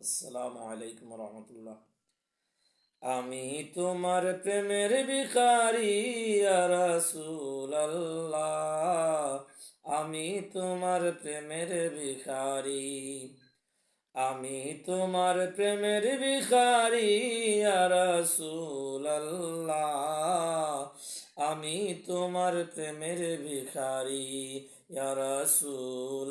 আসসালামু আলাইকুম রহমতুল্লাহ। আমি তোমার প্রেমের ভিখারি আল্লাহ আমি তোমার প্রেমের ভিখারি। আমি তোমার প্রেমের ভিখারি আল্লাহ আমি তোমার প্রেমের ভিখারি ইয়া রাসূল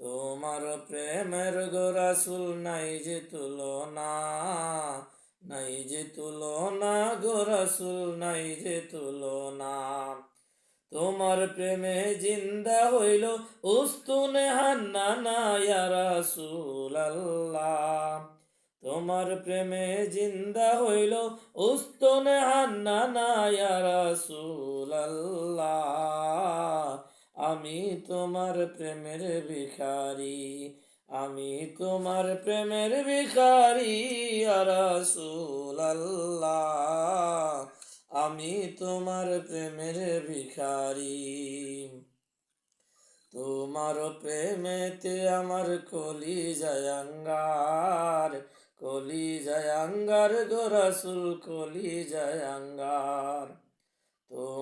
তোমার প্রেমের গোরাসুল নাই যে তুলনা, নাই যে তুলনা গোরাসুল নাই যে তুলনা। তোমার প্রেমে জিন্দা হইল উস্তুনে হান্না না ইয়া রাসূল আল্লাহ তোমার প্রেমে জিন্দা হইল উস্তুনে হান্না না ইয়া রাসূল আল্লাহ আমি তোমার প্রেমের ভিখারি, আমি তোমার প্রেমের ভিখারি রাসূল আল্লাহ আমি তোমার প্রেমের ভিখারি। তোমার প্রেমেতে আমার কলি জয়াঙ্গার কলি জয়াঙ্গার গোরাসুল কলি জয়াঙ্গার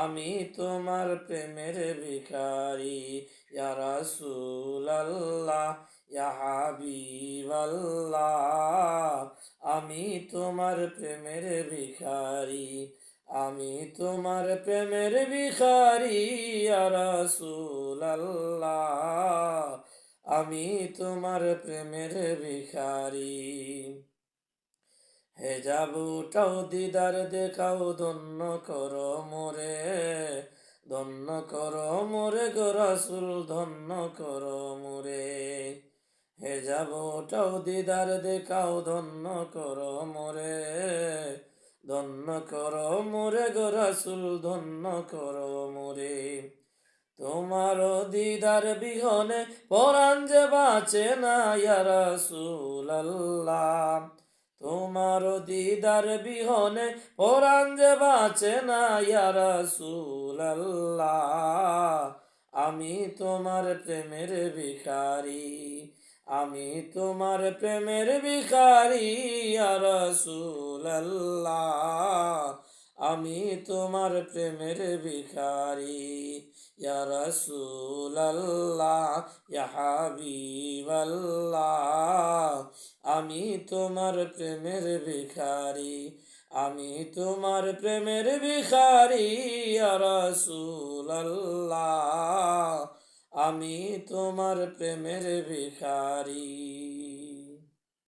আমি তোমার প্রেমের ভিখারি, ইয়া রাসূল আল্লাহ ইয়া আমি তোমার প্রেমের ভিখারি, আমি তোমার প্রেমের ভিখারি রাসূল আল্লাহ আমি তোমার প্রেমের ভিখারি। হে যাবুটাও দিদার দেখাও, ধন্য কর মোরে, ধন্য কর মোরে গো রাসূল, ধন্য কর মোরে। হে যাবুটাও দিদার দেখাও, ধন্য কর মোরে, ধন্য কর মোরে গো রাসূল, ধন্য কর মোরে। তোমার দিদার বিহনে পরাণ যে বাঁচে না ইয়া রাসূল আল্লাহ তোমার দিদার বিহনে পরাণ বাঁচে না, ইয়া আমি তোমার প্রেমের ভিখারি, আমি তোমার প্রেমের ভিখারি আল্লাহ আমি তোমার প্রেমের ভিখারি রসুল আল্লাহ আমি তোমার প্রেমের ভিখারি, আমি তোমার প্রেমের ভিখারি রসুল আল্লাহ আমি তোমার প্রেমের ভিখারি।